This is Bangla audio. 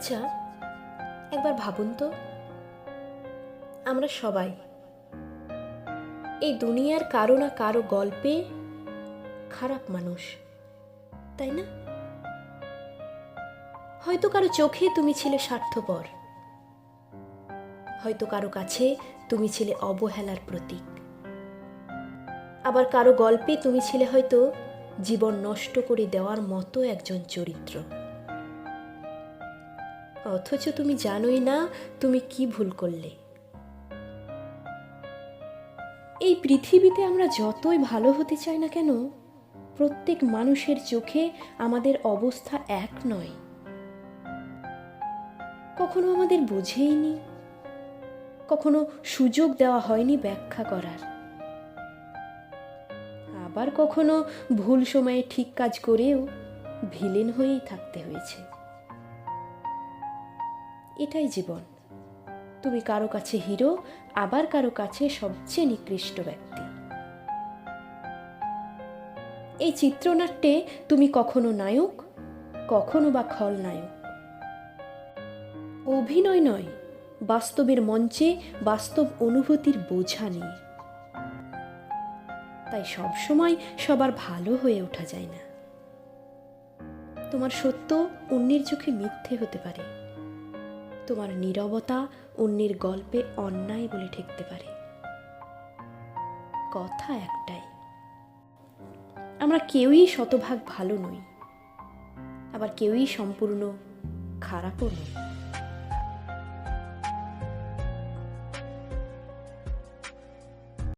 আচ্ছা একবার ভাবুন তো। আমরা সবাই এই দুনিয়ার কারও না কারও গল্পে খারাপ মানুষ, তাই না? হয়তো কারও চোখে তুমি ছিলে স্বার্থপর, হয়তো কারও কাছে তুমি ছিলে অবহেলার প্রতীক। আবার কারও গল্পে তুমি ছিলে হয়তো জীবন নষ্ট করে দেওয়ার মতো একজন চরিত্র। অথচ তুমি জানোই না তুমি কি ভুল করলে। এই পৃথিবীতে আমরা যতই ভালো হতে চাই না কেন, প্রত্যেক মানুষের চোখে আমাদের অবস্থা এক নয়। কখনো আমাদের বুঝেইনি, কখনো সুযোগ দেওয়া হয়নি ব্যাখ্যা করার। আবার কখনো ভুল সময়ে ঠিক কাজ করেও ভিলেন হয়েই থাকতে হয়েছে। এটাই জীবন। তুমি কারও কাছে হিরো, আবার কারও কাছে সবচেয়ে নিকৃষ্ট ব্যক্তি। এই চিত্রনাট্যে তুমি কখনো নায়ক, কখনো বা খলনায়ক অভিনয় নয়, বাস্তবের মঞ্চে বাস্তব অনুভূতির বোঝা নিয়ে তাই সবসময় সবার ভালো হয়ে ওঠা যায় না। তোমার সত্য অন্যের চোখে মিথ্যে হতে পারে। তোমার নীরবতা অন্যের গল্পে অন্যায় বলে ঠেকতে পারে। কথা একটাই, আমরা কেউই শতভাগ ভালো নই, আবার কেউই সম্পূর্ণ খারাপও নই।